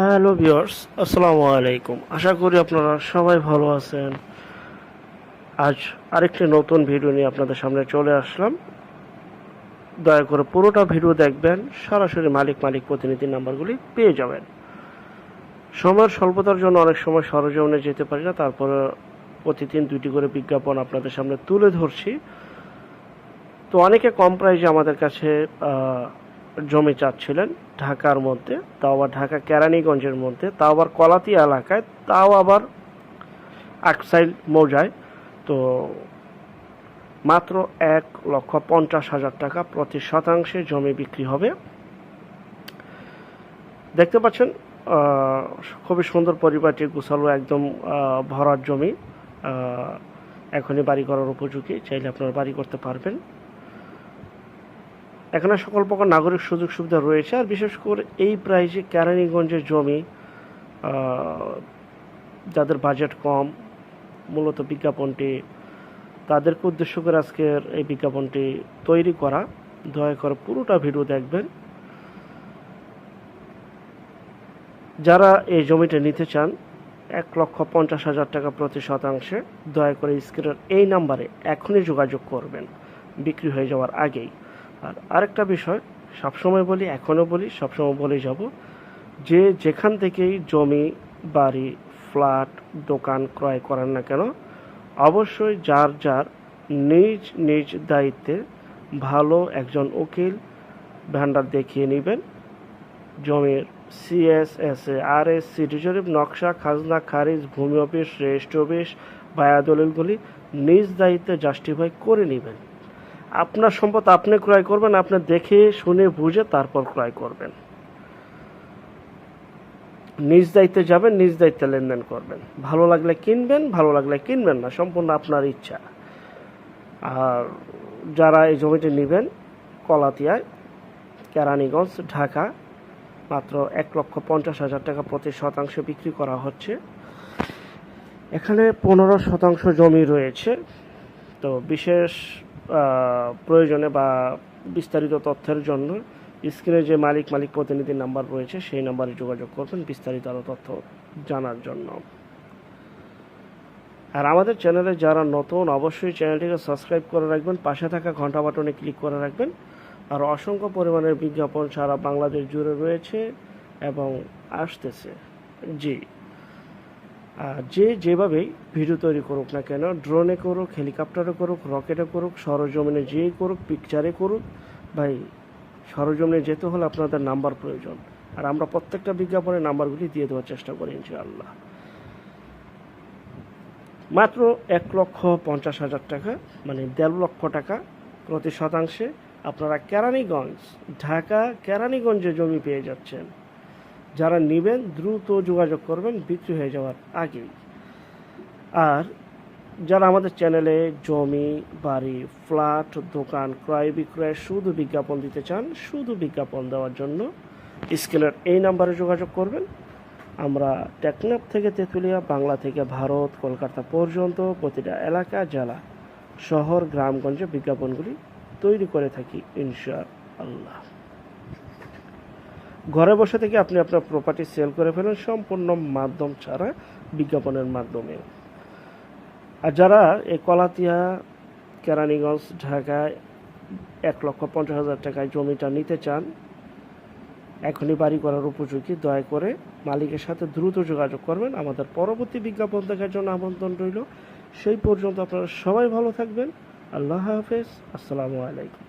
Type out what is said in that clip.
Hello viewers, আসসালামু আলাইকুম। আশা করি আপনারা সবাই ভালো আছেন। আজ আরেকটি নতুন ভিডিও নিয়ে আপনাদের সামনে চলে আসলাম। দয়া করে পুরোটা ভিডিও দেখবেন, সরাসরি মালিক মালিক প্রতিনিধি নাম্বারগুলি পেয়ে যাবেন। সময়ের স্বল্পতার জন্য অনেক সময় সরজমিনে যেতে পারি না, তারপরে প্রতিদিন দুটি করে বিজ্ঞাপন আপনাদের সামনে তুলে ধরছি। তো অনেকে কম প্রাইজে আমাদের কাছে জমি চাচ্ছিলেন ঢাকার মধ্যে, তাও আবার ঢাকা কেরানীগঞ্জের মধ্যে, তাও আবার কলাতি এলাকায়, তাও আবার আকসাইল মৌজায়। তো মাত্র এক লক্ষ পঞ্চাশ হাজার টাকা প্রতি শতাংশে জমি বিক্রি হবে। দেখতে পাচ্ছেন খুবই সুন্দর পরিবারটি গুছালো একদম ভরার জমি। এখনই বাড়ি করার উপযোগী, চাইলে আপনারা বাড়ি করতে পারবেন। এখানে সকল প্রকার নাগরিক সুযোগ সুবিধা রয়েছে, আর বিশেষ করে এই প্রাইজে কেরানীগঞ্জের জমি যাদের বাজেট কম, মূলত বিজ্ঞাপনটি, তাদেরকে উদ্দেশ্য করে আজকের এই বিজ্ঞাপনটি তৈরি করা। দয়া করে পুরোটা ভিডিও দেখবেন। যারা এই জমিটা নিতে চান, এক লক্ষ পঞ্চাশ হাজার টাকা প্রতি শতাংশে, দয়া করে স্ক্রিনের এই নাম্বারে এখনই যোগাযোগ করবেন। বিক্রি হয়ে যাওয়ার আগেই। আর আরেকটা বিষয়, সবসময় বলি এখনও বলি, সবসময় বলে যাব, যে যেখান থেকেই জমি, বাড়ি, ফ্ল্যাট, দোকান ক্রয় করেন না কেন, অবশ্যই যার যার নিজ নিজ দায়িত্বে ভালো একজন উকিল ভ্যান্ডার দেখিয়ে নেবেন। জমির CSS A R S city শরীফ নকশা, খাজনা, খারিজ, ভূমি অফিস, রেজিস্ট্রি অফিস বায়া দলিলগুলি নিজ দায়িত্বে জাস্টিফাই করে নেবেন। আপনার সম্পদ আপনি ক্রয় করবেন, আপনি দেখে, শুনে, বুঝে তারপর ক্রয় করবেন। নিজ দায়িত্বে যাবেন, নিজ দায়িত্বে লেনদেন করবেন। ভালো লাগলে কিনবেন, ভালো লাগলে কিনবেন না, সম্পূর্ণ আপনার ইচ্ছা। আর যারা এই জমিটি নেবেন, কলাতিয়ায়, কেরানীগঞ্জ, ঢাকা, মাত্র এক লক্ষ পঞ্চাশ হাজার টাকা প্রতি শতাংশ বিক্রি করা হচ্ছে। এখানে পনেরো শতাংশ জমি রয়েছে। তো বিশেষ প্রয়োজনে বা বিস্তারিত তথ্যের জন্য স্ক্রিনে যে মালিক মালিক প্রতিনিধির নাম্বার রয়েছে, সেই নাম্বারে যোগাযোগ করবেন বিস্তারিত আরও তথ্য জানার জন্য। আর আমাদের চ্যানেলে যারা নতুন, অবশ্যই চ্যানেলটিকে সাবস্ক্রাইব করে রাখবেন, পাশে থাকা ঘণ্টা বাটনে ক্লিক করে রাখবেন। আর অসংখ্য পরিমাণের বিজ্ঞাপন সারা বাংলাদেশ জুড়ে রয়েছে এবং আসতেছে। জি। যে যেভাবেই ভিডিও তৈরি করুক না কেন ড্রোনে করুক হেলিকপ্টারে করুক রকেটে করুক, সরজমিনে যেই করুক পিকচারে করুক, ভাই, সরজমিনে যেতে হলে আপনাদের নাম্বার প্রয়োজন। আর আমরা প্রত্যেকটা বিজ্ঞাপনের নাম্বারগুলি দিয়ে দেওয়ার চেষ্টা করি, ইনশাআল্লাহ। মাত্র এক লক্ষ পঞ্চাশ হাজার টাকা মানে দেড় লক্ষ টাকা প্রতি শতাংশে আপনারা কেরানীগঞ্জ ঢাকা কেরানীগঞ্জে জমি পেয়ে যাচ্ছেন। যারা নেবেন, দ্রুত যোগাযোগ করবেন, বিক্রি হয়ে যাওয়ার আগেই আর যারা আমাদের চ্যানেলে জমি, বাড়ি, ফ্ল্যাট, দোকান, ক্রয় বিক্রয়, শুধু বিজ্ঞাপন দিতে চান, শুধু বিজ্ঞাপন দেওয়ার জন্য স্ক্রিনের এই নাম্বারে যোগাযোগ করবেন। আমরা টেকনাফ থেকে তেঁতুলিয়া, বাংলা থেকে ভারত, কলকাতা পর্যন্ত প্রতিটা এলাকা, জেলা, শহর, গ্রামগঞ্জে বিজ্ঞাপনগুলি তৈরি করে থাকি ইনশা আল্লাহ ঘরে বসে থেকে আপনি আপনার প্রপার্টি সেল করে ফেলেন সম্পূর্ণ মাধ্যম ছাড়া বিজ্ঞাপনের মাধ্যমে। আর যারা এই কলাতিয়া, কেরানীগঞ্জ, ঢাকায় এক লক্ষ পঞ্চাশ হাজার টাকায় জমিটা নিতে চান, এখনই বাড়ি করার উপযোগী, দয়া করে মালিকের সাথে দ্রুত যোগাযোগ করবেন। আমাদের পরবর্তী বিজ্ঞাপন দেখার জন্য আমন্ত্রণ রইল। সেই পর্যন্ত আপনারা সবাই ভালো থাকবেন। আল্লাহ হাফেজ। আসসালামু আলাইকুম।